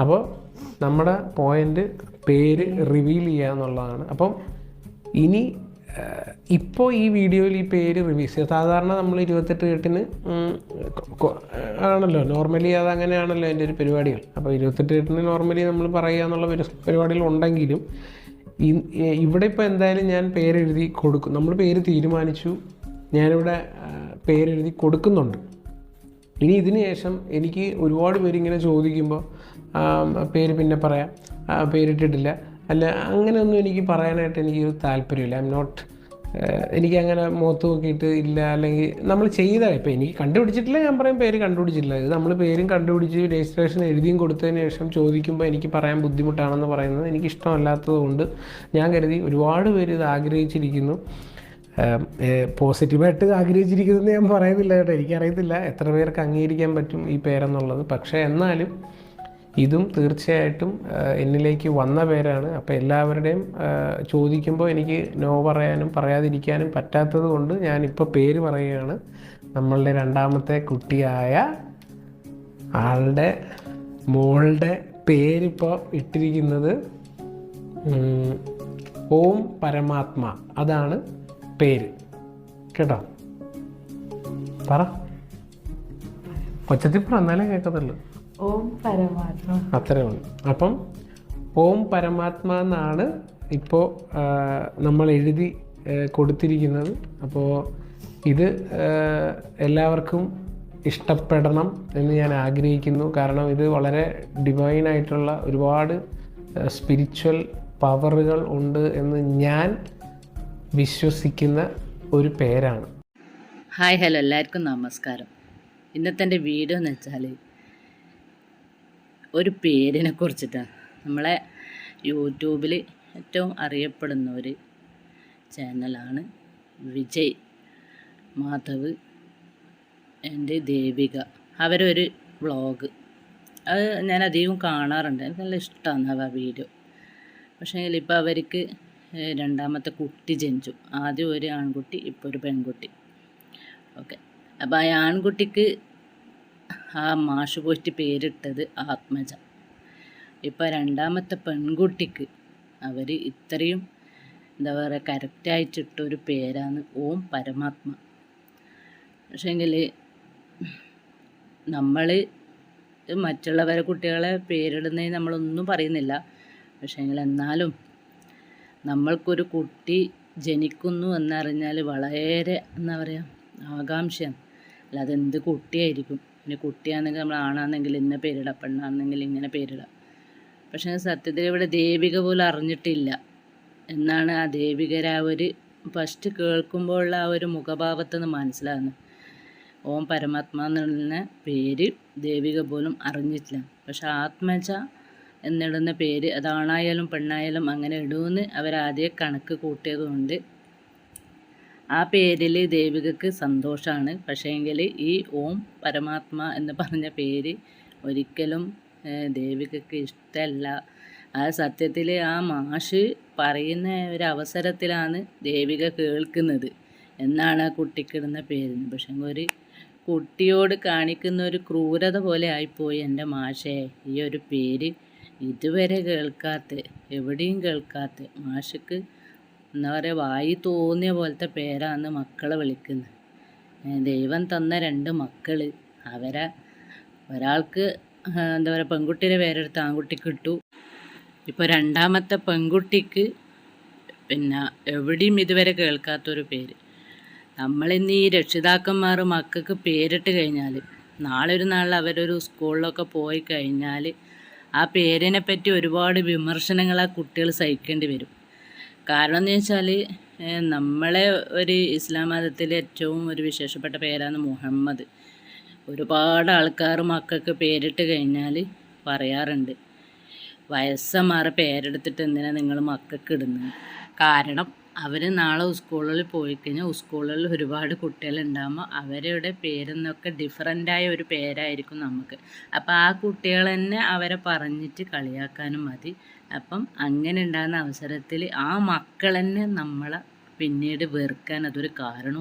അപ്പോൾ നമ്മുടെ പോയിന്റ് പേര് റിവീൽ ചെയ്യുക എന്നുള്ളതാണ്. അപ്പം ഇനി ഇപ്പോൾ ഈ വീഡിയോയിൽ ഈ പേര് റിവീസ് ചെയ്യുക. സാധാരണ നമ്മൾ ഇരുപത്തെട്ട് കെട്ടിന് ആണല്ലോ. നോർമലി അത് അങ്ങനെയാണല്ലോ എന്റെ ഒരു പരിപാടികൾ. അപ്പോൾ ഇരുപത്തെട്ട് കെട്ടിന് നോർമലി നമ്മൾ പറയുക എന്നുള്ള പരി- പരിപാടികൾ ഉണ്ടെങ്കിലും ഇവിടെ ഇപ്പോൾ എന്തായാലും ഞാൻ പേരെഴുതി കൊടുക്കും. നമ്മൾ പേര് തീരുമാനിച്ചു. ഞാനിവിടെ പേരെഴുതി കൊടുക്കുന്നുണ്ട്. ഇനി ഇതിന് ശേഷം എനിക്ക് ഒരുപാട് പേര് ഇങ്ങനെ ചോദിക്കുമ്പോൾ പേര് പിന്നെ പറയാം. പേരിട്ടിട്ടില്ല അല്ല അങ്ങനെയൊന്നും എനിക്ക് പറയാനായിട്ട് എനിക്ക് താല്പര്യമില്ല. ഐ എം നോട്ട് എനിക്കങ്ങനെ മുഖത്ത് നോക്കിയിട്ട് ഇല്ല. അല്ലെങ്കിൽ നമ്മൾ ചെയ്ത ഇപ്പം എനിക്ക് കണ്ടുപിടിച്ചിട്ടില്ല ഞാൻ പറയും പേര് കണ്ടുപിടിച്ചിട്ടില്ല. ഇത് നമ്മൾ പേരും കണ്ടുപിടിച്ച് രജിസ്ട്രേഷൻ എഴുതിയും കൊടുത്തതിന് ശേഷം ചോദിക്കുമ്പോൾ എനിക്ക് പറയാൻ ബുദ്ധിമുട്ടാണെന്ന് പറയുന്നത് എനിക്ക് ഇഷ്ടമല്ലാത്തതുകൊണ്ട് ഞാൻ കരുതി ഒരുപാട് പേര് ഇത് ആഗ്രഹിച്ചിരിക്കുന്നു. പോസിറ്റീവായിട്ട് ആഗ്രഹിച്ചിരിക്കുന്നതെന്ന് ഞാൻ പറയുന്നില്ല കേട്ടോ. എനിക്കറിയത്തില്ല എത്ര പേർക്ക് അംഗീകരിക്കാൻ പറ്റും ഈ പേരെന്നുള്ളത്. പക്ഷേ എന്നാലും ഇതും തീർച്ചയായിട്ടും എന്നിലേക്ക് വന്ന പേരാണ്. അപ്പോൾ എല്ലാവരുടെയും ചോദിക്കുമ്പോൾ എനിക്ക് നോ പറയാനും പറയാതിരിക്കാനും പറ്റാത്തത് കൊണ്ട് ഞാനിപ്പോൾ പേര് പറയുകയാണ്. നമ്മളുടെ രണ്ടാമത്തെ കുട്ടിയായ ആളുടെ മോളുടെ പേരിപ്പോൾ ഇട്ടിരിക്കുന്നത് ഓം പരമാത്മ. അതാണ് പേര്. കേട്ടോ? പറ. ഒച്ചത്തിൽ എന്നാലേ കേൾക്കത്തുള്ളൂ. ഓം പരമാത്മ. അത്രേ ഉള്ളൂ അപ്പം ഓം പരമാത്മാ എന്നാണ് ഇപ്പോൾ നമ്മൾ എഴുതി കൊടുത്തിരിക്കുന്നത്. അപ്പോൾ ഇത് എല്ലാവർക്കും ഇഷ്ടപ്പെടണം എന്ന് ഞാൻ ആഗ്രഹിക്കുന്നു. കാരണം ഇത് വളരെ ഡിവൈൻ ആയിട്ടുള്ള ഒരുപാട് സ്പിരിച്വൽ പവറുകൾ ഉണ്ട് എന്ന് ഞാൻ വിശ്വസിക്കുന്ന ഒരു പേരാണ്. ഹായ് ഹലോ എല്ലാവർക്കും നമസ്കാരം. ഇന്നത്തെ എന്റെ വീഡിയോ എന്ന് വെച്ചാൽ ഒരു പേരിനെ കുറിച്ചിട്ടാണ് നമ്മളെ യൂട്യൂബിൽ ഏറ്റവും അറിയപ്പെടുന്ന ഒരു ചാനലാണ് വിജയ് മാധവ് എന്റെ ദേവിക. അവരൊരു വ്ളോഗ്. അത് ഞാൻ അധികം കാണാറുണ്ട്. എനിക്ക് നല്ല ഇഷ്ടമാണ് ആ വീഡിയോ. പക്ഷേ ഇപ്പോൾ അവർക്ക് രണ്ടാമത്തെ കുട്ടി ജനിച്ചു. ആദ്യം ഒരു ആൺകുട്ടി ഇപ്പോൾ ഒരു പെൺകുട്ടി. ഓക്കെ. അപ്പോൾ ആ ആൺകുട്ടിക്ക് ആ മാഷ് പോയിട്ട് പേരിട്ടത് ആത്മജ. ഇപ്പോൾ രണ്ടാമത്തെ പെൺകുട്ടിക്ക് അവർ ഇത്രയും എന്താ പറയുക കറക്റ്റായിട്ടിട്ടൊരു പേരാണ് ഓം പരമാത്മ. പക്ഷേങ്കിൽ നമ്മൾ മറ്റുള്ളവരെ കുട്ടികളെ പേരിടുന്നതിന് നമ്മളൊന്നും പറയുന്നില്ല. പക്ഷേങ്കിൽ എന്നാലും നമ്മൾക്കൊരു കുട്ടി ജനിക്കുന്നു എന്നറിഞ്ഞാൽ വളരെ എന്താ പറയുക ആകാംക്ഷയാണ്. അല്ലാതെ എന്ത് കുട്ടിയായിരിക്കും? ഇനി കുട്ടിയാണെങ്കിൽ നമ്മൾ ആണാണെങ്കിൽ ഇന്ന പേരിടാം പെണ്ണാണെങ്കിൽ ഇങ്ങനെ പേരിടാം. പക്ഷേ സത്യത്തിൽ ഇവിടെ ദേവിക പോലും അറിഞ്ഞിട്ടില്ല. എന്നാണ് ആ ദേവികര ഒരു ഫസ്റ്റ് കേൾക്കുമ്പോഴുള്ള ആ ഒരു മുഖഭാവത്തെന്ന് മനസ്സിലാകുന്നത്. ഓം പരമാത്മ എന്നുള്ള പേര് ദേവിക പോലും അറിഞ്ഞിട്ടില്ല. പക്ഷെ ആത്മജ എന്നിടുന്ന പേര് അതാണായാലും പെണ്ണായാലും അങ്ങനെ ഇടുമെന്ന് അവരാദ്യം കണക്ക് കൂട്ടിയത് കൊണ്ട് ആ പേരിൽ ദേവികക്ക് സന്തോഷമാണ് പക്ഷേങ്കിൽ ഈ ഓം പരമാത്മ എന്ന് പറഞ്ഞ പേര് ഒരിക്കലും ദേവികക്ക് ഇഷ്ടമല്ല ആ സത്യത്തിൽ ആ മാഷ് പറയുന്ന ഒരു അവസരത്തിലാണ് ദേവിക കേൾക്കുന്നത് എന്നാണ് ആ കുട്ടിക്കിടുന്ന പേര് പക്ഷേ ഒരു കുട്ടിയോട് കാണിക്കുന്ന ഒരു ക്രൂരത പോലെ ആയിപ്പോയി എന്റെ മാഷേ. ഈ ഒരു പേര് ഇതുവരെ കേൾക്കാത്ത എവിടെയും കേൾക്കാത്ത മാഷക്ക് എന്താ പറയുക വായി തോന്നിയ പോലത്തെ പേരാണ് മക്കളെ വിളിക്കുന്നത് ദൈവം തന്ന രണ്ട് മക്കൾ അവരെ ഒരാൾക്ക് എന്താ പറയുക പെൺകുട്ടിയുടെ പേരെടുത്ത് ആൺകുട്ടിക്ക് ഇട്ടു. ഇപ്പോൾ രണ്ടാമത്തെ പെൺകുട്ടിക്ക് പിന്നെ എവിടെയും ഇതുവരെ കേൾക്കാത്തൊരു പേര്. നമ്മളിന്ന് ഈ രക്ഷിതാക്കന്മാർ മക്കൾക്ക് പേരിട്ട് കഴിഞ്ഞാൽ നാളെ ഒരു നാളിൽ അവരൊരു സ്കൂളിലൊക്കെ പോയി കഴിഞ്ഞാൽ ആ പേരിനെ പറ്റി ഒരുപാട് വിമർശനങ്ങൾ ആ കുട്ടികൾ സഹിക്കേണ്ടി വരും. കാരണം എന്ന് വെച്ചാൽ നമ്മളെ ഒരു ഇസ്ലാം മതത്തിലെ ഏറ്റവും ഒരു വിശേഷപ്പെട്ട പേരാണ് മുഹമ്മദ്. ഒരുപാട് ആൾക്കാർ മക്കൾക്ക് പേരിട്ട് കഴിഞ്ഞാൽ പറയാറുണ്ട് വയസ്സന്മാരെ പേരെടുത്തിട്ട് എന്തിനാണ് നിങ്ങൾ മക്കൾക്ക് ഇടുന്നത്? കാരണം അവർ നാളെ സ്കൂളിൽ പോയി കഴിഞ്ഞാൽ സ്കൂളിൽ ഒരുപാട് കുട്ടികളുണ്ടാകുമ്പോൾ അവരുടെ പേരെന്നൊക്കെ ഡിഫറന്റായ ഒരു പേരായിരിക്കും നമുക്ക്. അപ്പോൾ ആ കുട്ടികൾ തന്നെ അവരെ പറഞ്ഞിട്ട് കളിയാക്കാനും മതി. അപ്പം അങ്ങനെ ഉണ്ടാകുന്ന അവസരത്തിൽ ആ മക്കൾ തന്നെ നമ്മളെ പിന്നീട് വെറുക്കാൻ അതൊരു കാരണവും